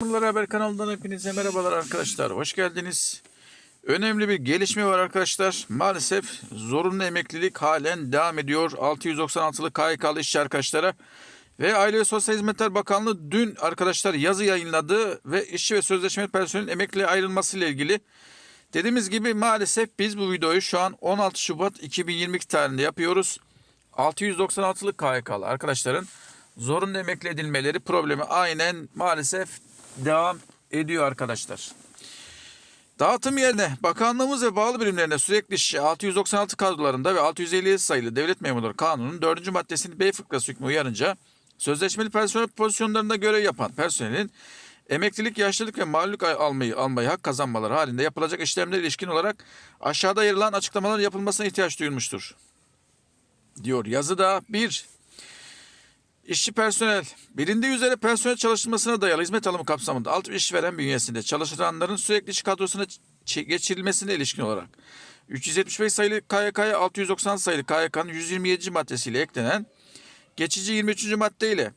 Memurlar Haber kanalından hepinize merhabalar arkadaşlar. Hoş geldiniz. Önemli bir gelişme var arkadaşlar. Maalesef zorunlu emeklilik halen devam ediyor. 696'lı KYK'lı işçi arkadaşlara. Ve Aile ve Sosyal Hizmetler Bakanlığı dün arkadaşlar yazı yayınladı ve işçi ve sözleşmeli personelin emekliliğe ayrılması ile ilgili dediğimiz gibi maalesef biz bu videoyu şu an 16 Şubat 2022 tarihinde yapıyoruz. 696'lı KYK'lı arkadaşların zorunlu emekli edilmeleri problemi aynen maalesef devam ediyor arkadaşlar. Dağıtım yerine bakanlığımız ve bağlı birimlerine sürekli işçi 696 kadrolarında ve 657 sayılı devlet memurları kanunun 4. maddesinin B fıkrası hükmü uyarınca sözleşmeli personel pozisyonlarında görev yapan personelin emeklilik, yaşlılık ve mağlullük almayı, almayı hak kazanmaları halinde yapılacak işlemlere ilişkin olarak aşağıda yer alan açıklamaların yapılmasına ihtiyaç duyulmuştur. Diyor yazıda 1. İşçi personel. Bilindiği üzere personel çalıştırmasına dayalı hizmet alımı kapsamında alt işveren bünyesinde çalışanların sürekli iş kadrosuna geçirilmesine ilişkin olarak 375 sayılı KYK'ya 690 sayılı KYK'nın 127. maddesiyle eklenen geçici 23. madde ile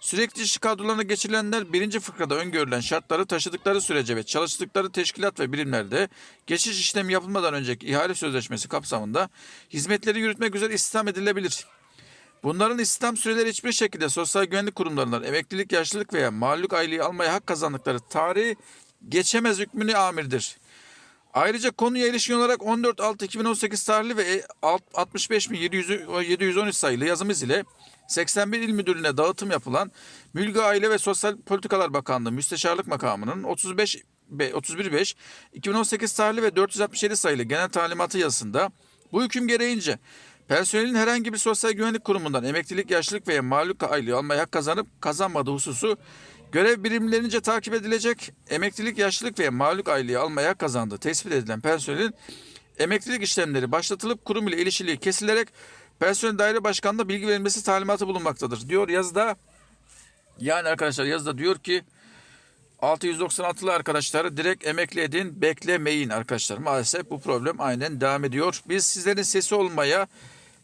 sürekli iş kadrolarına geçirilenler birinci fıkrada öngörülen şartları taşıdıkları sürece ve çalıştıkları teşkilat ve birimlerde geçiş işlemi yapılmadan önceki ihale sözleşmesi kapsamında hizmetleri yürütmek üzere istihdam edilebilir. Bunların istihdam süreleri hiçbir şekilde sosyal güvenlik kurumlarından emeklilik, yaşlılık veya mağlullük aylığı almaya hak kazandıkları tarihi geçemez hükmünü amirdir. Ayrıca konuya ilişkin olarak 14.6.2018 tarihli ve 65.713 sayılı yazımız ile 81 il müdürlüğüne dağıtım yapılan Mülki Aile ve Sosyal Politikalar Bakanlığı Müsteşarlık Makamı'nın 35 31.5 2018 tarihli ve 467 sayılı genel talimatı yazısında bu hüküm gereğince personelin herhangi bir sosyal güvenlik kurumundan emeklilik, yaşlılık veya mağlullük aylığı almaya hak kazanıp kazanmadığı hususu görev birimlerince takip edilecek emeklilik, yaşlılık veya mağlullük aylığı almaya hak kazandığı tespit edilen personelin emeklilik işlemleri başlatılıp kurum ile ilişkiliği kesilerek personel daire başkanına bilgi verilmesi talimatı bulunmaktadır diyor yazıda. Yani arkadaşlar yazıda diyor ki 696'lı arkadaşları direkt emekli edin, beklemeyin arkadaşlar. Maalesef bu problem aynen devam ediyor. Biz sizlerin sesi olmaya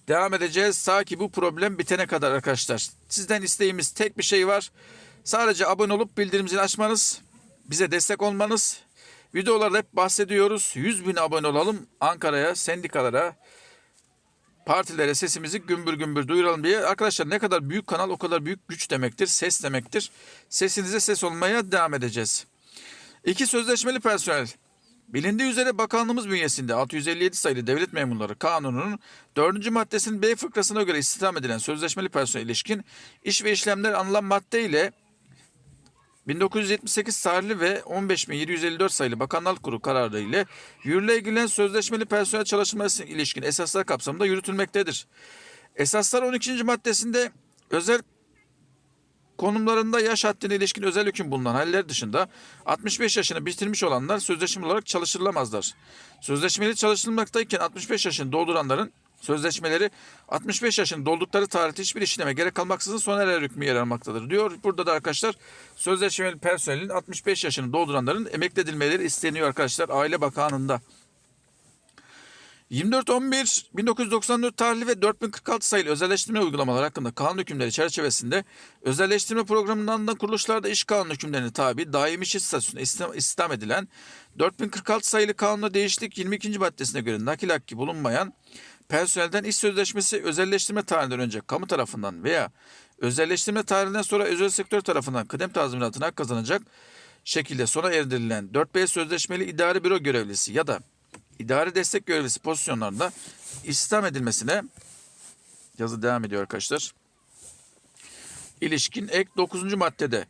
devam edeceğiz. Ta ki bu problem bitene kadar arkadaşlar. Sizden isteğimiz tek bir şey var. Sadece abone olup bildirim zilini açmanız, bize destek olmanız. Videolarda hep bahsediyoruz. 100 bin abone olalım. Ankara'ya, sendikalara, partilere sesimizi gümbür gümbür duyuralım diye. Arkadaşlar ne kadar büyük kanal o kadar büyük güç demektir, ses demektir. Sesinize ses olmaya devam edeceğiz. İki sözleşmeli personel. Bilindiği üzere bakanlığımız bünyesinde 657 sayılı devlet memurları kanununun 4. maddesinin B fıkrasına göre istihdam edilen sözleşmeli personel ilişkin iş ve işlemler anılan madde ile 1978 tarihli ve 15.754 sayılı Bakanlar Kurulu kararı ile yürürlüğe girilen sözleşmeli personel çalışması ilişkin esaslar kapsamında yürütülmektedir. Esaslar 12. maddesinde özel konumlarında yaş haddine ilişkin özel hüküm bulunan haller dışında 65 yaşını bitirmiş olanlar sözleşmeli olarak çalıştırılamazlar. Sözleşmeli çalıştırılmaktayken 65 yaşını dolduranların sözleşmeleri 65 yaşını doldukları tarihte hiçbir işleme gerek kalmaksızın sona erer hükmü yer almaktadır diyor. Burada da arkadaşlar sözleşmeli personelin 65 yaşını dolduranların emekli edilmeleri isteniyor arkadaşlar Aile Bakanlığı'nda. 24.11.1994 tarihli ve 4046 sayılı özelleştirme uygulamaları hakkında kanun hükümleri çerçevesinde özelleştirme programından da kuruluşlarda iş kanunu hükümlerine tabi daimi işçi statüsüne istihdam edilen 4046 sayılı kanunda değişiklik 22. maddesine göre nakil hakkı bulunmayan personelden iş sözleşmesi özelleştirme tarihinden önce kamu tarafından veya özelleştirme tarihinden sonra özel sektör tarafından kıdem tazminatına hak kazanacak şekilde sona erdirilen 4B sözleşmeli idari büro görevlisi ya da idari destek görevlisi pozisyonlarında istihdam edilmesine yazı devam ediyor arkadaşlar. İlişkin ek 9. maddede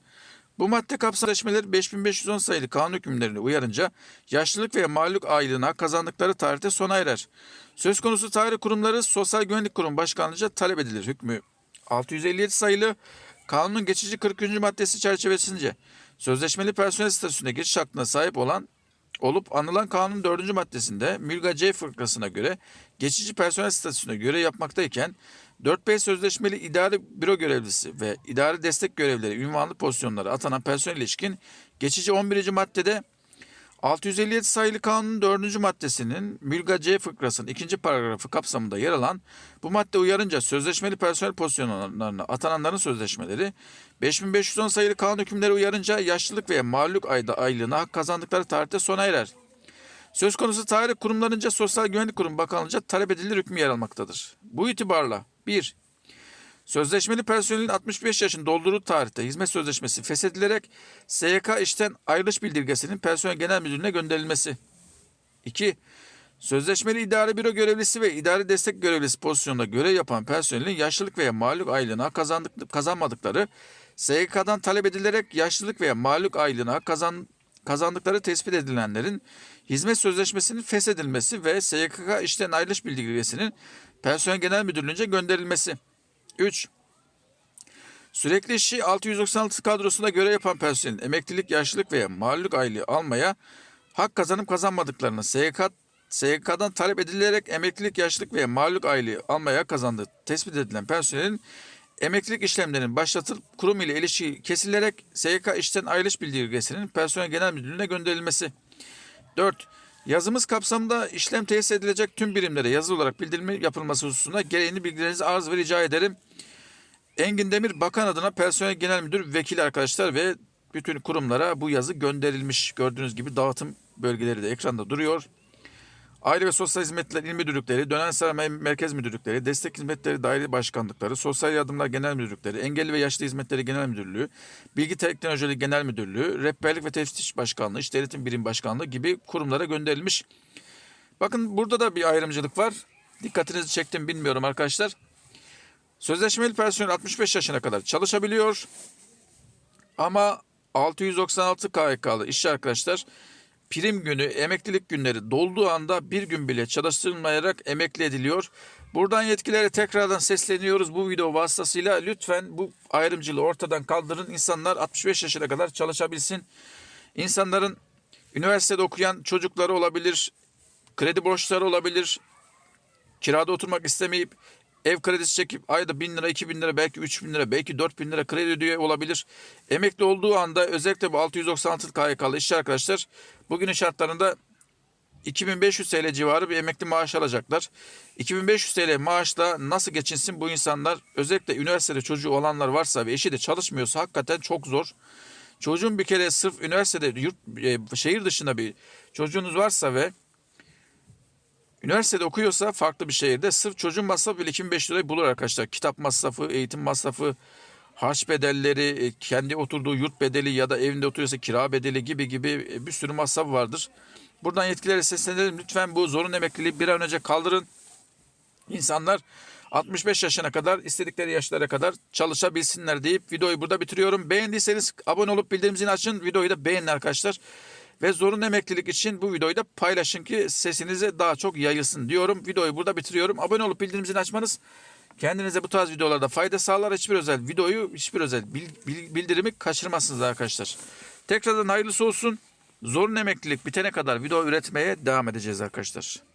bu madde kapsamlı 5510 sayılı kanun hükümlerini uyarınca yaşlılık ve mağlullük aylığına kazandıkları tarihte sona erer. Söz konusu tarih kurumları Sosyal Güvenlik Kurumu Başkanlığıca talep edilir. Hükmü 657 sayılı kanunun geçici 40. maddesi çerçevesince sözleşmeli personel statüsüne geçiş hakkına sahip olan olup anılan kanunun 4. maddesinde Mülga C fırkasına göre geçici personel statüsüne göre yapmaktayken 4B sözleşmeli idari büro görevlisi ve idari destek görevlileri ünvanlı pozisyonlara atanan personel ilişkin geçici 11. maddede 657 sayılı kanunun 4. maddesinin mülga C fıkrasının ikinci paragrafı kapsamında yer alan bu madde uyarınca sözleşmeli personel pozisyonlarına atananların sözleşmeleri 5510 sayılı kanun hükümleri uyarınca yaşlılık veya mağlup ayda aylığına hak kazandıkları tarihte sona erer. Söz konusu tarih kurumlarınca Sosyal Güvenlik Kurumu Bakanlığı'nca talep edilir hükmü yer almaktadır. Bu itibarla 1. Sözleşmeli personelin 65 yaşını doldurduğu tarihte hizmet sözleşmesi feshedilerek SYK işten ayrılış bildirgesinin personel genel müdürlüğüne gönderilmesi. 2. Sözleşmeli idare büro görevlisi ve idari destek görevlisi pozisyonunda görev yapan personelin yaşlılık veya mağlup aylığına kazandık, kazanmadıkları SYK'dan talep edilerek yaşlılık veya mağlup aylığına kazan, kazandıkları tespit edilenlerin hizmet sözleşmesinin feshedilmesi ve SYK işten ayrılış bildirgesinin personel genel müdürlüğünce gönderilmesi. 3. Sürekli işi 696 kadrosunda görev yapan personelin emeklilik, yaşlılık veya mağlup aylığı almaya hak kazanıp kazanmadıklarını SYK, SYK'dan talep edilerek emeklilik, yaşlılık veya mağlup aylığı almaya kazandığı tespit edilen personelin emeklilik işlemlerinin başlatılıp kurum ile ilişki kesilerek SYK işten ayrılış bildirgesinin personel genel müdürlüğüne gönderilmesi. 4. Yazımız kapsamında işlem tesis edilecek tüm birimlere yazılı olarak bildirme yapılması hususunda gereğini bilgilerinizi arz ve rica ederim. Engin Demir Bakan adına personel genel müdür vekili arkadaşlar ve bütün kurumlara bu yazı gönderilmiş. Gördüğünüz gibi dağıtım bölgeleri de ekranda duruyor. Aile ve Sosyal Hizmetler İl Müdürlükleri, Dönem Sanayi Merkez Müdürlükleri, Destek Hizmetleri Daire Başkanlıkları, Sosyal Yardımlar Genel Müdürlükleri, Engelli ve Yaşlı Hizmetleri Genel Müdürlüğü, Bilgi Teknolojileri Genel Müdürlüğü, Rehberlik ve Teftiş Başkanlığı, İş Devletin Birim Başkanlığı gibi kurumlara gönderilmiş. Bakın burada da bir ayrımcılık var. Dikkatinizi çektim bilmiyorum arkadaşlar. Sözleşmeli personel 65 yaşına kadar çalışabiliyor. Ama 696 KHK'lı işçi arkadaşlar prim günü, emeklilik günleri dolduğu anda bir gün bile çalıştırılmayarak emekli ediliyor. Buradan yetkililere tekrardan sesleniyoruz bu video vasıtasıyla. Lütfen bu ayrımcılığı ortadan kaldırın. İnsanlar 65 yaşına kadar çalışabilsin. İnsanların üniversitede okuyan çocukları olabilir, kredi borçları olabilir, kirada oturmak istemeyip ev kredisi çekip ayda 1000 lira, 2000 lira, belki 3000 lira, belki 4000 lira kredi ödüyor olabilir. Emekli olduğu anda özellikle bu 696 KYK'lı işçi arkadaşlar bugünün şartlarında 2500 TL civarı bir emekli maaş alacaklar. 2500 TL maaşla nasıl geçinsin bu insanlar? Özellikle üniversitede çocuğu olanlar varsa ve eşi de çalışmıyorsa hakikaten çok zor. Çocuğun bir kere sırf üniversitede yurt e, şehir dışında bir çocuğunuz varsa ve Üniversitede okuyorsa farklı bir şehirde sırf çocuğun masrafı bile 2500 lirayı bulur arkadaşlar. Kitap masrafı, eğitim masrafı, harç bedelleri, e, kendi oturduğu yurt bedeli ya da evinde oturuyorsa kira bedeli gibi gibi e, bir sürü masrafı vardır. Buradan yetkililere seslenelim. Lütfen bu zorun emekliliği bir an önce kaldırın. İnsanlar 65 yaşına kadar istedikleri yaşlara kadar çalışabilsinler deyip videoyu burada bitiriyorum. Beğendiyseniz abone olup bildirim zilini açın. Videoyu da beğenin arkadaşlar. Ve zorunlu emeklilik için bu videoyu da paylaşın ki sesinize daha çok yayılsın diyorum. Videoyu burada bitiriyorum. Abone olup bildirim zilini açmanız kendinize bu tarz videolarda fayda sağlar. Hiçbir özel videoyu, hiçbir özel bil- bil- bildirimi kaçırmazsınız arkadaşlar. Tekrardan hayırlısı olsun. Zorunlu emeklilik bitene kadar video üretmeye devam edeceğiz arkadaşlar.